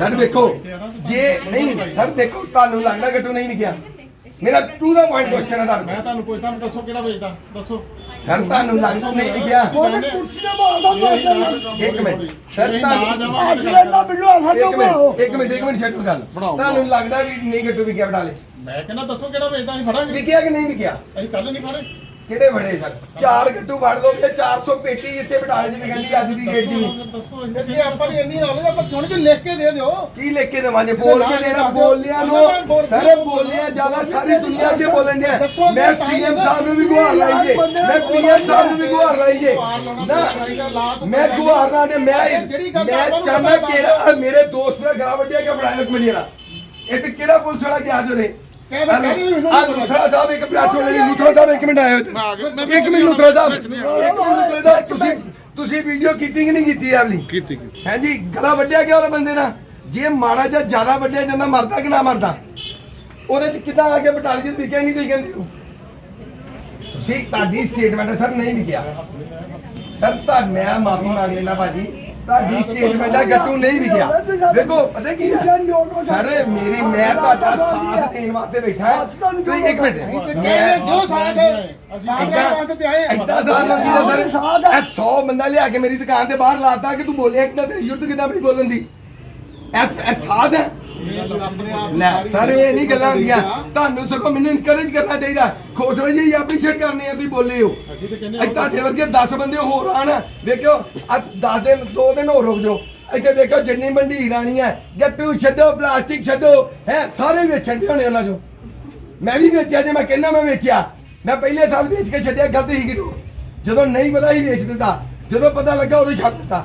Sir ਵੇਖੋ ਜੇ ਨਹੀਂ ਸਰ ਦੇਖੋ ਤੁਹਾਨੂੰ ਲੱਗਦਾ ਗੱਟੂ ਨਹੀਂ ਵਿਕਿਆ? ਮੇਰਾ ਟੂ ਦਾ ਪੁਆਇੰਟ ਕੁਐਸਚਨ ਹੈ ਮੈਂ ਤੁਹਾਨੂੰ ਤੁਹਾਨੂੰ ਪੁੱਛਦਾ ਮੈਂ ਦੱਸੋ ਕਿਹੜਾ ਵੇਚਦਾ? ਦੱਸੋ। ਸਰ ਤੁਹਾਨੂੰ ਲੱਗਦਾ ਨਹੀਂ ਵਿਕਿਆ? ਉਹਨੇ ਕੁਰਸੀ ਤੇ ਮਾਰਦਾ ਇੱਕ ਮਿੰਟ। ਸਰ ਤੁਹਾਨੂੰ ਐਕਸੀਡੈਂਟ ਦਾ ਬਿੱਲੂ ਅਸਾਂ ਇੱਕ ਮਿੰਟ ਇੱਕ ਮਿੰਟ ਇੱਕ ਮਿੰਟ ਛੱਡੋ ਗੱਲ। ਤੁਹਾਨੂੰ ਲੱਗਦਾ ਵੀ ਨਹੀਂ ਗੱਟੂ ਵਿਕਿਆ ਬਟਾਲੇ ਮੈਂ ਕਹਿੰਦਾ ਦੱਸੋ ਕਿਹੜਾ ਵੇਚਦਾ ਅਸੀਂ ਫੜਾਂਗੇ। ਵਿਕਿਆ ਕਿ ਨਹੀਂ ਵਿਕਿਆ? ਅਸੀਂ ਕੱਲ ਨਹੀਂ ਫੜੇ। ਕਿਹੜੇ ਬੜੇ ਸਰ? ਚਾਰ ਗੱਟੂ ਫੜ ਦੋਗੇ 400 ਪੇਟੀ ਇੱਥੇ ਬਟਾਲੇ ਦੀ ਵਿਕਣ ਦੀ ਅੱਜ ਦੀ ਡੇਟ ਦੀ ਜੇ ਆਪਾਂ ਨੂੰ ਇੰਨੀ ਨੌਲੇਜ ਆਪਾਂ ਕਿਉਂ ਨਹੀਂ ਲਿਖ ਕੇ ਦੇ ਦਿਓ? ਕੀ ਲਿਖ ਕੇ ਦੇਵਾਂਗੇ? ਬੋਲ ਕੇ ਦੇਣਾ ਬੋਲਿਆਂ ਨੂੰ। ਸਾਰੇ ਬੋਲਿਆਂ ਜ਼ਿਆਦਾ ਸਾਰੀ ਦੁਨੀਆ 'ਚ ਬੋਲਣ ਮੈਂ ਸੀਐਮ ਸਾਹਿਬ ਨੂੰ ਵੀ ਗੁਹਾਰ ਲਾਈ ਜੇ। ਮੈਂ ਪੀਐਮ ਸਾਹਿਬ ਨੂੰ ਵੀ ਗੁਹਾਰ ਲਾਈ ਜੇ। ਨਾ ਮੈਂ ਗੁਹਾਰ ਦੇ ਮੈਂ ਮੈਂ ਚਾਹੁੰਦਾ ਕਿ ਮੇਰੇ ਦੋਸਤ ਦਾ ਗਾ ਵੱਡਿਆ ਕਿ ਬਣਾਇਆ ਇੱਕ ਮਿੰਟ ਇਹ ਤੇ ਕਿਹੜਾ ਪੁਲਿਸ ਵਾਲਾ ਗਿਆ ਜੋਰੇ ਕਹਿ ਮੈਂ ਕਹਿ ਰਹੀ ਮੈਨੂੰ ਆ ਲੁਥਰਾ ਸਾਹਿਬ ਇੱਕ ਪ੍ਰੈਸ ਵਾਲੇ ਨੇ ਲੁਥਰਾ ਸਾਹਿਬ ਇੱਕ ਮਿੰਟ ਆਇਓ ਇੱਥੇ। ਇੱਕ ਮਿੰਟ ਲੁਥਰਾ ਸਾਹਿਬ। ਇੱਕ ਮਿੰਟ ਲੁਥਰਾ ਸਾਹਿਬ ਤੁਸੀਂ ਤੁਸੀਂ ਵੀਡੀਓ ਕੀਤੀ ਕਿ ਨਹੀਂ ਕੀਤੀ ਆਵਲੀ ਕੀਤੀ ਹੈ ਜੀ ਗਲਾ ਵੱਢਿਆ ਗਿਆ ਉਹਦੇ ਬੰਦੇ ਨਾਲ? ਜੇ ਮਾੜਾ ਜਾਂ ਜ਼ਿਆਦਾ ਵੱਢਿਆ ਜਾਂਦਾ ਮਰਦਾ ਕਿ ਨਾ ਮਰਦਾ? ਉਹਦੇ ਚ ਕਿੱਦਾਂ ਆ ਕੇ ਬਟਾਲੀ ਚ ਵਿਕਿਆ ਨਹੀਂ ਤੁਸੀਂ ਕਹਿੰਦੇ ਹੋ? ਤੁਸੀਂ ਤੁਹਾਡੀ ਸਟੇਟਮੈਂਟ ਸਰ ਨਹੀਂ ਵਿਕਿਆ ਸਰ ਤਾਂ ਮੈਂ ਮਾਫੀ ਮੰਗ ਲੈਣਾ ਭਾਜੀ। ਤੁਹਾਡੀ ਸਟੇਟਮੈਂਟ ਹੈ ਗੱਟੂ ਨਹੀਂ ਵਿਕਿਆ ਦੇਖੋ ਪਤਾ ਕੀ ਹੈ? ਸਰ ਮੇਰੀ ਮੈਂ ਤੁਹਾਡਾ ਸਾਥ ਦੇਣ ਵਾਸਤੇ ਬੈਠਾ ਹਾਂ। ਤੁਸੀਂ ਇੱਕ ਮਿੰਟ। ਕਹਿੰਦੇ ਜੋ ਸਾਥ ਸਾਥ ਲੈਣ ਵਾਸਤੇ ਤੇ ਆਏ। ਇੱਦਾਂ ਸਾਥ ਮੰਗੀ ਦਾ ਸਰ? ਇਹ 100 ਬੰਦਾ ਲਿਆ ਕੇ ਮੇਰੀ ਦੁਕਾਨ ਤੇ ਬਾਹਰ ਲਾਤਾ ਕਿ ਤੂੰ ਬੋਲਿਆ ਕਿਦਾਂ ਤੇਰੀ ਯੁੱਧ ਕਿਦਾਂ ਵੀ ਬੋਲਣ ਦੀ? ਐਸ ਐ ਸਾਧ ਹੈ। ਲੈ ਸਰ ਇਹ ਨਹੀਂ ਗੱਲਾਂ ਹੁੰਦੀਆਂ। ਤੁਹਾਨੂੰ ਸਗੋਂ ਮੈਨੂੰ ਇਨਕਰੇਜ ਕਰਨਾ ਚਾਹੀਦਾ। ਖੁਸ਼ ਹੋ ਜੀ ਐਪਰੀਸ਼ੀਏਟ ਕਰਨੀ ਆ ਤੁਸੀਂ ਬੋਲੇ ਹੋ। ਅਸੀਂ ਤੇ ਕਹਿੰਦੇ ਇੱਥੇ ਤੁਹਾਡੇ ਵਰਗੇ 10 ਬੰਦੇ ਹੋਰ ਆਣ ਵੇਖਿਓ ਆ 10 ਦਿਨ 2 ਦਿਨ ਹੋਰ ਰੁਕ ਜਾਓ। ਇੱਥੇ ਵੇਖੋ ਜਿੰਨੀ ਮੰਡੀ ਰਾਣੀ ਹੈ ਗੱਟੂ ਛੱਡੋ ਪਲਾਸਟਿਕ ਛੱਡੋ। ਹੈ ਸਾਰੇ ਵੇਚਣ ਦੇ ਹੋਣੇ ਉਹਨਾਂ ਚੋਂ। ਮੈਂ ਵੀ ਵੇਚਿਆ ਜੇ ਮੈਂ ਕਹਿੰਦਾ ਮੈਂ ਵੇਚਿਆ। ਮੈਂ ਪਹਿਲੇ ਸਾਲ ਵੇਚ ਕੇ ਛੱਡਿਆ ਗਲਤ ਹੀ ਕਿਡੋ ਜਦੋਂ ਨਹੀਂ ਪਤਾ ਹੀ ਵੇਚ ਦਿੱਤਾ। ਜਦੋਂ ਪਤਾ ਲੱਗਾ ਉਦੋਂ ਛੱਡ ਦਿੱਤਾ।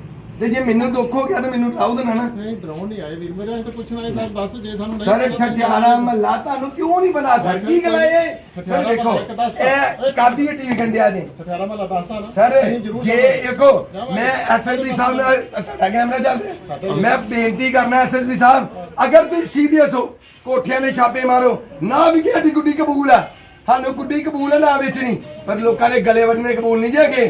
ਤੇ ਜੇ ਮੈਨੂੰ ਦੁੱਖ ਹੋ ਗਿਆ ਤਾਂ ਮੈਨੂੰ ਰਾਉ ਦੇਣਾ ਨਾ ਨਹੀਂ ਡਰਾਉਣ ਨਹੀਂ ਆਏ ਵੀਰ ਮੇਰੇ ਤਾਂ ਪੁੱਛਣ ਆਏ ਸਰ ਦੱਸ ਜੇ ਸਾਨੂੰ ਨਹੀਂ ਸਰ ਠਠਿਆਰਾ ਮਹੱਲਾ ਤੁਹਾਨੂੰ ਕਿਉਂ ਨਹੀਂ ਬਣਾ ਸਰ ਕੀ ਗੱਲ ਹੈ ਇਹ? ਸਰ ਦੇਖੋ ਇਹ ਕਾਦੀ ਟੀਵੀ ਕੰਡਿਆ ਜੀ? ਠਠਿਆਰਾ ਮਹੱਲਾ ਦੱਸਦਾ ਨਾ। ਸਰ ਜੇ। ਦੇਖੋ। ਮੈਂ ਐਸਐਸਪੀ ਸਾਹਿਬ ਨਾਲ ਤੁਹਾਡਾ ਕੈਮਰਾ ਚੱਲ ਰਿਹਾ। ਮੈਂ ਬੇਨਤੀ ਕਰਨਾ ਐਸਐਸਪੀ ਸਾਹਿਬ ਅਗਰ ਤੁਸੀਂ ਸੀਰੀਅਸ ਹੋ ਕੋਠਿਆਂ ਦੇ ਛਾਪੇ ਮਾਰੋ ਨਾ ਵੀ ਕਿ ਸਾਡੀ ਗੁੱਡੀ ਕਬੂਲ ਆ। ਸਾਨੂੰ ਗੁੱਡੀ ਕਬੂਲ ਹੈ ਨਾ ਵੇਚਣੀ। ਪਰ ਲੋਕਾਂ ਦੇ ਗਲੇ ਵੱਢਣੇ ਕਬੂਲ ਨਹੀਂ ਜੇਗੇ